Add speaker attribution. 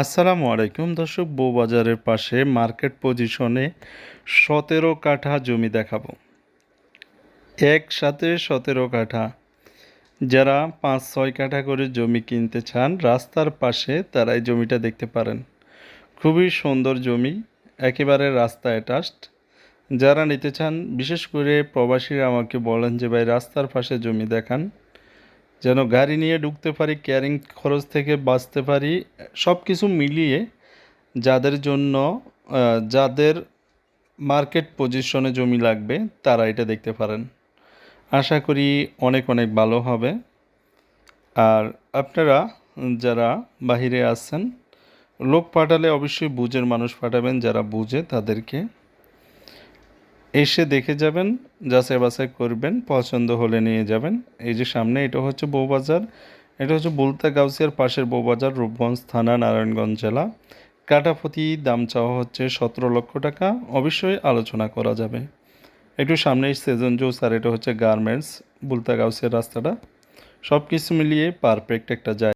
Speaker 1: আসসালামু আলাইকুম দর্শক, বউবাজারের পাশে মার্কেট পজিশনে সতেরো কাঠা জমি দেখাবো। একসাথে সতেরো কাঠা। যারা পাঁচ ছয় কাঠা করে জমি কিনতে চান, রাস্তার পাশে তারা এই জমিটা দেখতে পারেন। খুবই সুন্দর জমি, একেবারে রাস্তা অ্যাটাচড যারা নিতে চান, বিশেষ করে প্রবাসীরা আমাকে বলেন যে, ভাই, রাস্তার পাশে জমি দেখান। যেন গাড়ি নিয়ে ঢুকতে পারি, ক্যারিং খরচ থেকে বাঁচতে পারি, সব কিছু মিলিয়ে যাদের জন্য যাদের মার্কেট পজিশনে জমি লাগবে, তারা এটা দেখতে পারেন। আশা করি অনেক অনেক ভালো হবে। আর আপনারা যারা বাহিরে আছেন, লোক পাঠালে অবশ্যই বুঝের মানুষ পাঠাবেন, যারা বুঝে তাদেরকে। এসে দেখে যাবেন, যাচাই বাছাই করবেন, পছন্দ হলে নিয়ে যাবেন। এই যে সামনে এটা হচ্ছে বউবাজার, এটা হচ্ছে বুলতা গাউসিয়ার পাশের বউবাজার, রূপগঞ্জ থানা, নারায়ণগঞ্জ জেলা। কাটাপতি দাম চাওয়া হচ্ছে সতেরো লক্ষ টাকা। অবশ্যই আলোচনা করা যাবে। একটু সামনে সেজন জুস আর এটা হচ্ছে গার্মেন্টস বুলতা গাউসিয়ার রাস্তাটা। সব কিছু মিলিয়ে পারফেক্ট একটা জায়গা।